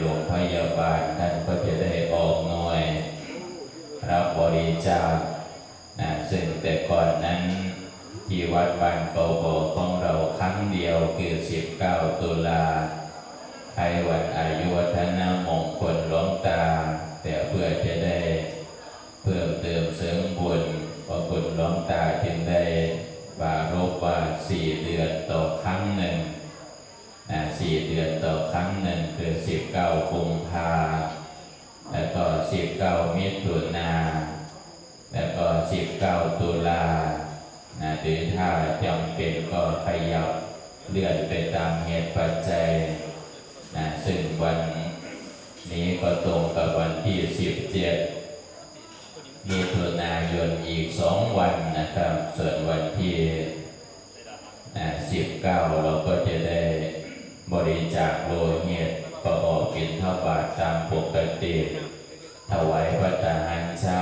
โรงพยาบาลท่านก็จะได้ออกหน่วยรับบริจาคนะซึ่งแต่ก่อนนั้นที่วัดบ้านเกาโบของเราครั้งเดียวคือ 19 ตุลาไทยวันอายุวัฒนามงคลล้วงตา แต่เพื่อจะได้เพิ่มเติมเสริมบุญพระคุณล้วงตาจึงได้บารบว่าสี่เดือนต่อครั้งหนึ่ง สี่เดือนต่อครั้งหนึ่งคือ19กุมภาแล้วก็19มิถุนาแล้วก็19ตุลานะหรือถ้าจำเป็นก็ขยับเลื่อนไปตามเหตุปัจจัยนะซึ่งวันนี้ก็ตรงกับวันที่ 17มิถุนายนอีก2วันนะครับ ส่วนวันที่นะ19 เราก็จะได้ บริจาคโลหิตก็ออกกินเท่าบาทตามปกติ ถวายพระทหารเช้า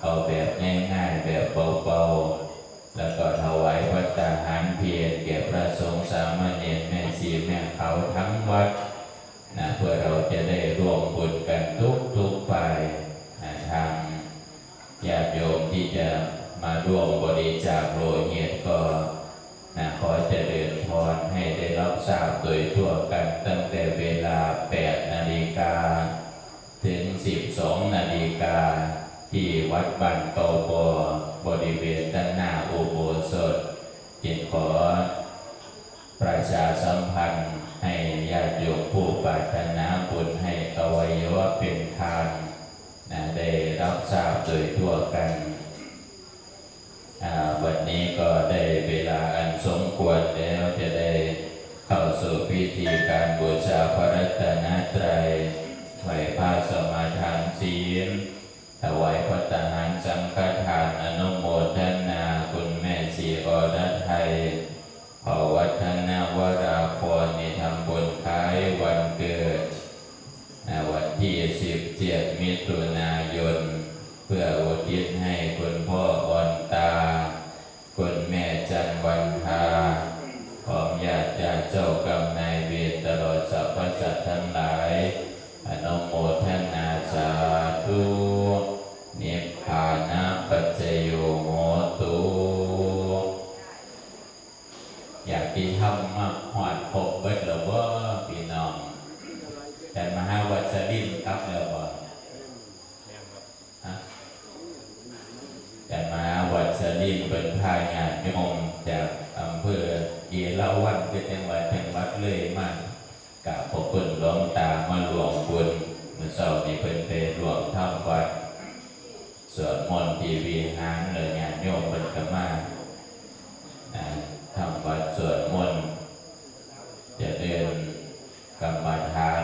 เอาแบบง่ายๆแบบเบาๆ แล้วก็ถวายพระทหารเพียรแก่พระสงฆ์สามเณรแม่ชีแม่เขาทั้งวัดนะเพื่อเราจะได้ร่วมบุญกันทุกทุกๆฝ่ายนะทางญาติโยมที่จะมาร่วมบริจาคโลหิตก็ นะขอเจริญพรให้ได้รับทราบโดยทั่วกันตั้งแต่เวลา 8 นาฬิกา ถึง 12 นาฬิกา ที่วัดบ้านเกาบอบริเวณด้านหน้าโอโบสถจึงขอ ประชาสัมพันธ์ให้ญาติโยมผู้ปรารถนาบุญให้อวัยวะเป็นทานนะได้รับทราบโดยทั่วกัน วันนี้ก็ได้เวลาอันสมควรแล้วจะได้เข้าสู่พิธีการบูชาพระรัตนตรัยไหวผ้าสมาทานศีลถวายพระทหารสังฆทานอนุโมทนาคุณแม่สีอรไทย ทีวีหางเลยงานโยมเพิ่นก็มาทำวัดสวดมนต์จะเดินกรรมฐาน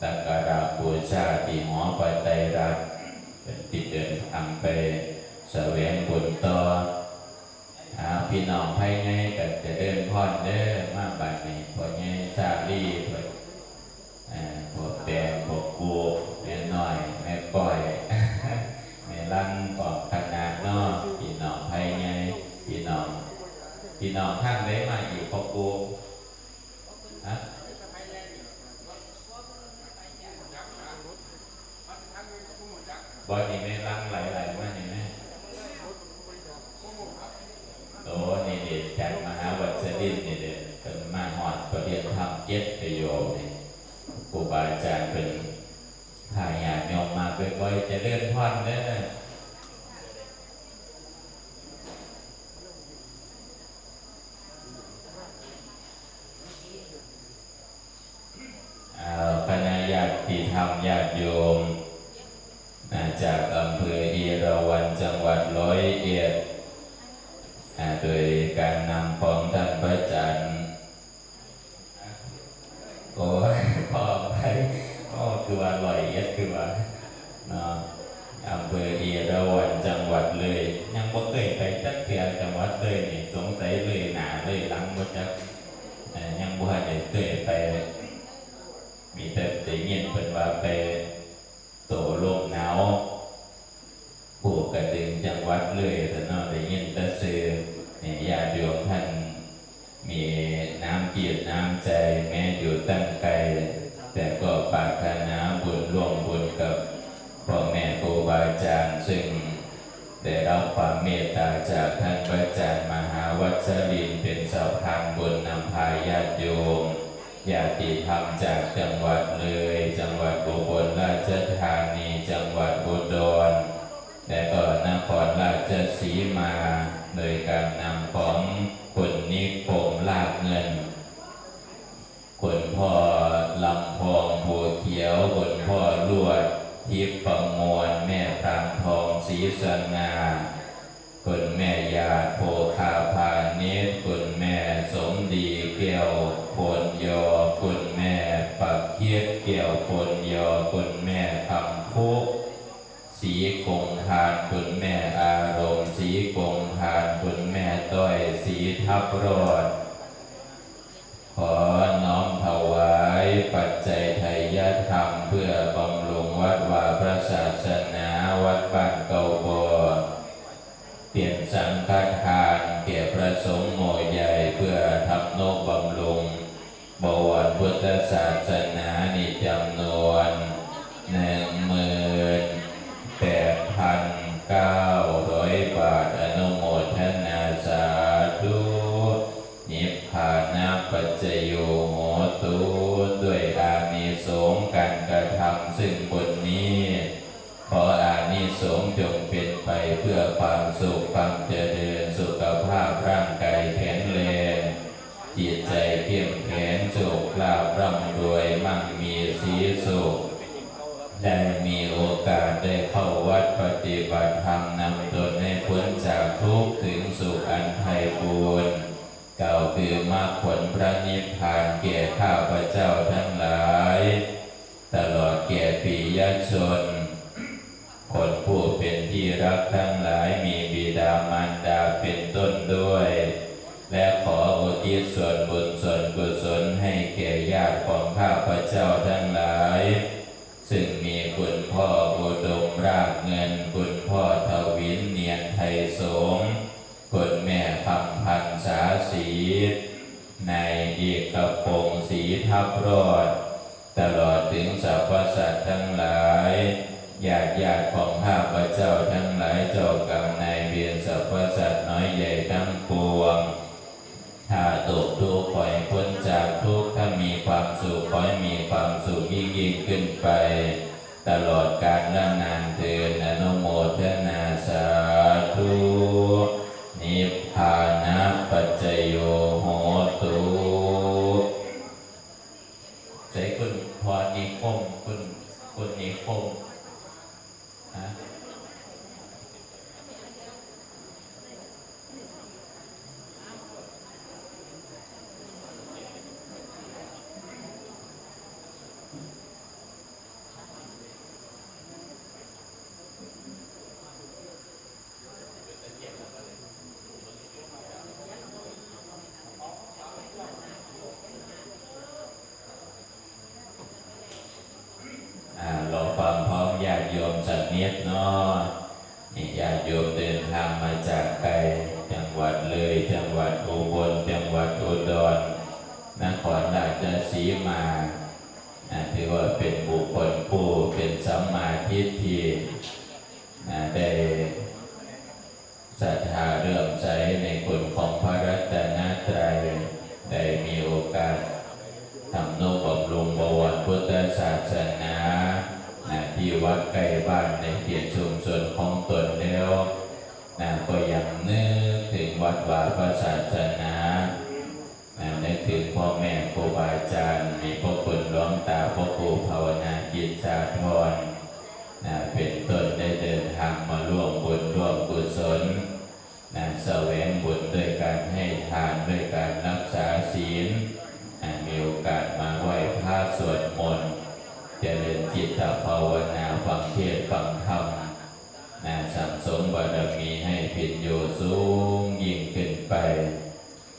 ตักการะบูชาที่หอปไตรรัตเป็นติดเดินทางไปแสวงบุญต่อพี่น้องภายในก็จะเดินพอนเด้อมาบัดนี้พวกนี้ชาลีพวกอ่าพวกแดงพวกกูแม่น้อยแม่ก้อย ลังกอบขนาดนอกพี่น้องภายในพี่น้องพี่น้องข้างได้มาอยู่พวกกูฮะบอนี่แม่ลังไหลๆมานี่แม่โตนี่เด็ดจันมหาวัชรินนี่เด็ดเป็นมาหอดประเดียนทำเจ็ดประโยชน์นี่ครูบาอาจารย์เป็น บ่อยๆจะเลื่อนพอนเด้อเอาคณะญาติธรรมญาติโยมจากอำเภอเอราวัณจังหวัดร้อยเอ็ดอ่าโดยการนำของท่านพระอาจารย์โอ้ยพอไปก็คือว่าลอยเอ็ดคือว่า อำเภอเอราวัณจังหวัดเลย ยังบ่เคยไปจักเทื่อจังหวัดเลยนี่สงสัยเลยหนาเลยหลังบ่จักยังบ่ได้เคยไป มีแต่ได้ยินเพิ่นว่าไปโตลมหนาวผูกกระดึงจังหวัดเลยแต่นอกได้ยินแต่ซื้อเนี่ยญาติโยมท่านมีน้ำจิตน้ำใจแม้อยู่ตั้งไกลแต่ก็ปรารถนาบุญร่วมบุญกับพ่อแม่าอาจารย์ซึ่งได้รับความเมตตาจากท่านพระอาจารย์มหาวัชรินเป็นสะพานบุญนำพาญาติโยมญาติธรรมจากจังหวัดเลย จังหวัดอุบลราชธานีจังหวัดอุดรและก็นครราชสีมา โดยการนำของคุณนิคมลาบเงิน คุณพ่อลำพองบัวเขียวคุณพ่อลวด ทิพย์ประมวลแม่พรางทองศรี สง่าคุณแม่ยาโพคาพานิชคุณแม่สมดีแก้วพลยอคุณแม่ปักเคียดแก้วพลยอคุณแม่คำพุสีคงทานคุณแม่อารมณ์สีคงทานคุณแม่ต้อยสีทับรอดขอน้อมถวายปัจจัยไทยธรรมเพื่อบำรุงวัดวาพระศาสนาวัดบ้านเก่า พุทธศาสนานี่จำนวนหนึ่งหมื่นแปดพันเก้าร้อยบาทอนุโมทนาสาธุนิพพานาปัจจโยโหตุด้วยอานิสงส์การกระทำซึ่งบนนี้ ขออานิสงส์จงเป็นไปเพื่อความสุขความเจริญ สุขลาภร่ำรวยมั่งมีสีสุขได้มีโอกาสได้เข้าวัดปฏิบัติธรรมนำตนให้พ้นจากทุกข์ถึงสุขอันไพบูรณ์เก่าคือมรรคผลพระนิพพานแก่ข้าพระเจ้าทั้งหลาย ตลอดแก่ปียชน คนผู้เป็นที่รักทั้งหลายมีบิดามารดาเป็นต้นด้วย และขออุทิศส่วนบุญส่วน ข้าพระเจ้าทั้งหลาย ซึ่งมีคุณพ่ออุดมรากเงิน คุณพ่อทวินเนียนไทยสงคุณแม่คำพันษาสี ในเอกพงสีทับรอด ตลอดถึงสรรพสัตว์ทั้งหลายญาติญาติของข้าพระเจ้าทั้งหลายเจ้ากรรมนายเวียนสรรพสัตว์น้อยใหญ่ทั้งปวงถ้าตกทุกข์ขอให้พ้นจากทุก สุขขอให้มีความสุขยิ่งยิ่งขึ้นไป ตลอดกาลนานนานเทินอนะมทนาสาธุนิพพานะปัจจโยโหตุใจคุณพรนิคมคุณคุณนิคมฮะ อ่ารอความพร้อมญาติโยมสักนิดเนาะนี่ญาติโยมเดินทางมาจากไกลจังหวัดเลย จังห วัดอุบลจังหวัดอุดรนครราชสีมาอ่าถือว่าเป็นบุคคลผู้เป็นสัมมาทิฏฐิได้ศรัทธาเรื่อมใสในคุณของพระรัตนตรัยได้มีโอกาสทำนุบำรุงบวรพุทธศาสนาที่วัดใกล้บ้านในเขตชุมชนของตนแล้ว นะก็ยังนึกถึงวัดวาพระศาสนานะนึกถึงพ่อแม่ครูบาอาจารย์มีพ่อคุณหลวงตาพ่อครูภาวนากิจจาธรนะเป็นต้นได้เดินทางมาร่วมบุญร่วมกุศลนะแสวงบุญด้วยการให้ทานด้วยการรักษาศีลอ่ามีโอกาสมาไหว้พระสวดมนต์เจริญจิตภาวนาฟังเทศน์ฟังธรรม สั่งสมบารมีให้เป็นโยสูงยิ่งขึ้นไป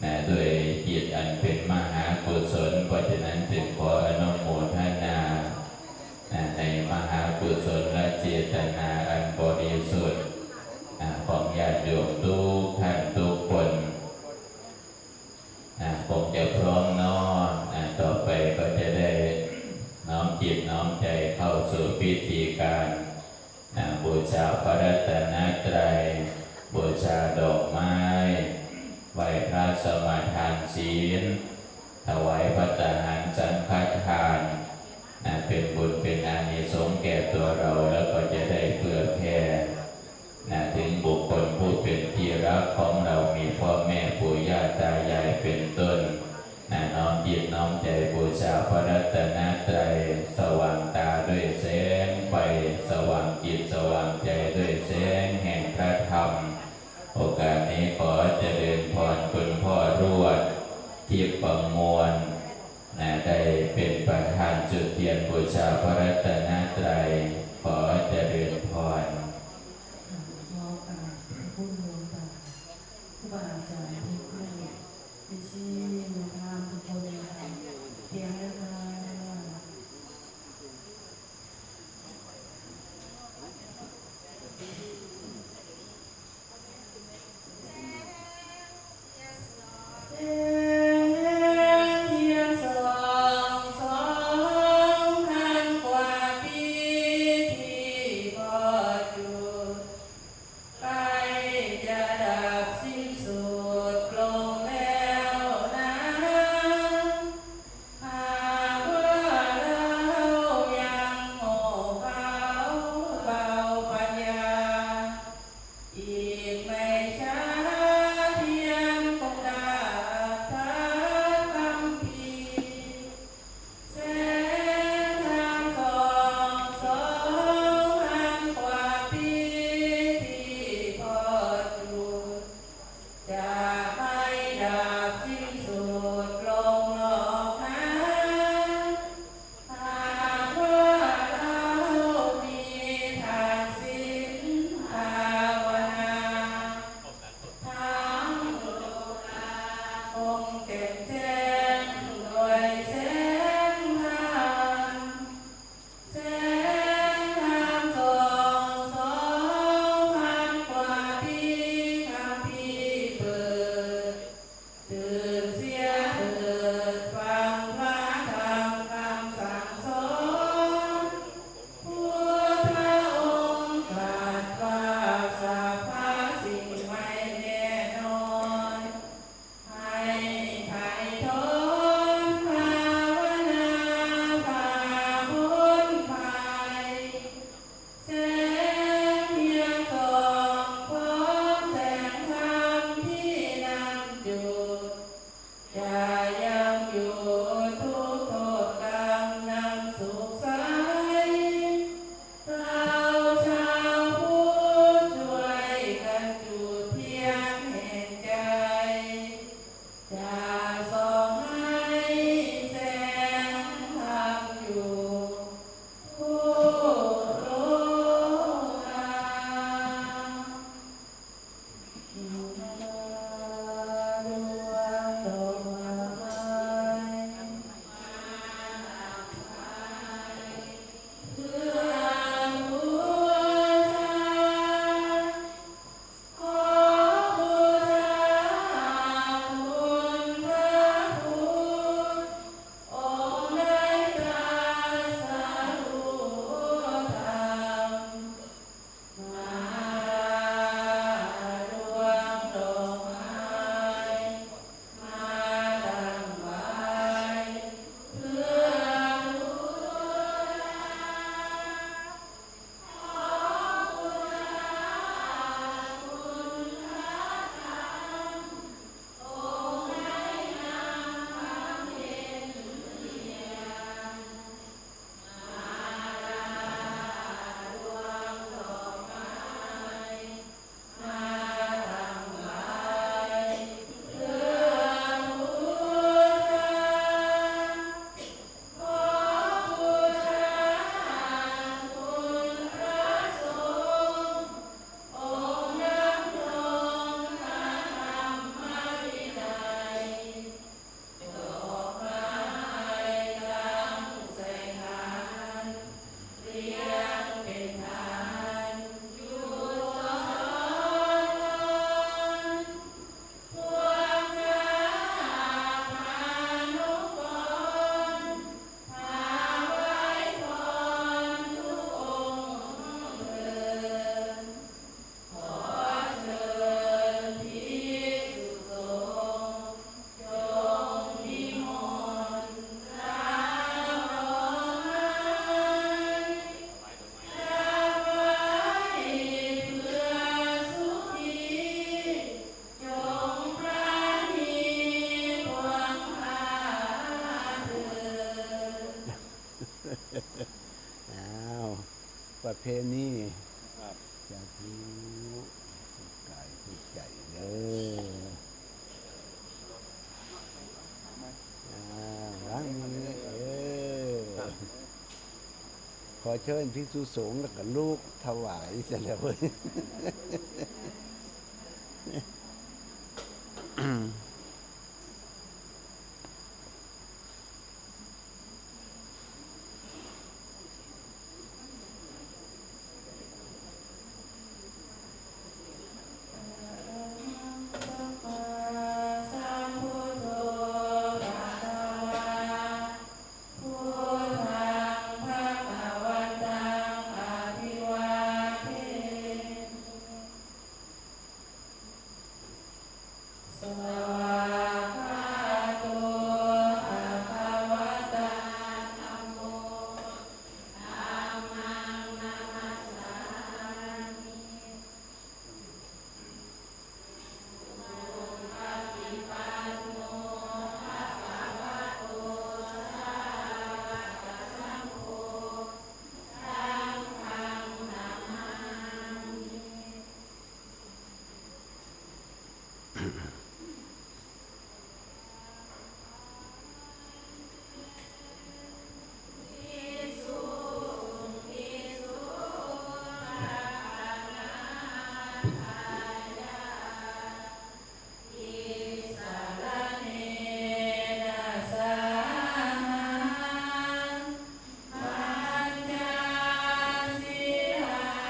นะด้วยจิตอันเป็นมหากุศลเพราะฉะนั้นจึงขออนุโมทนานะในมหากุศลและเจตนาอันบริสุทธิ์นของญาติโยมทุกาพระรัตนตรัยบูชาดอกไม้ไหวพระสมาทานศีล ถวายพระตาหารสังฆทานนะเป็นบุญเป็นอานิสงส์แก่ตัวเราแล้วก็จะได้เพื่อแผ่นะถึงบุคคลผู้เป็นที่รักของเรามีพ่อแม่ปู่ย่าตายายเป็นต้นนะน้อมจิตน้อมใจบูชาพระรัตนตรัยสว่างตาด้วยแสงไฟสว่างจิต ใจด้วยแสงแห่งพระธรรม โอกาสนี้ขอเจริญพรคุณพ่อรวดที่ประมวลนะได้เป็นประธานจุดเทียนบูชาพระรัตนตรัยขอเจริญพร ขอเชิญพิสุสงฆ์แล้วก็ลูกถวายเสร็จแล้วเว้ย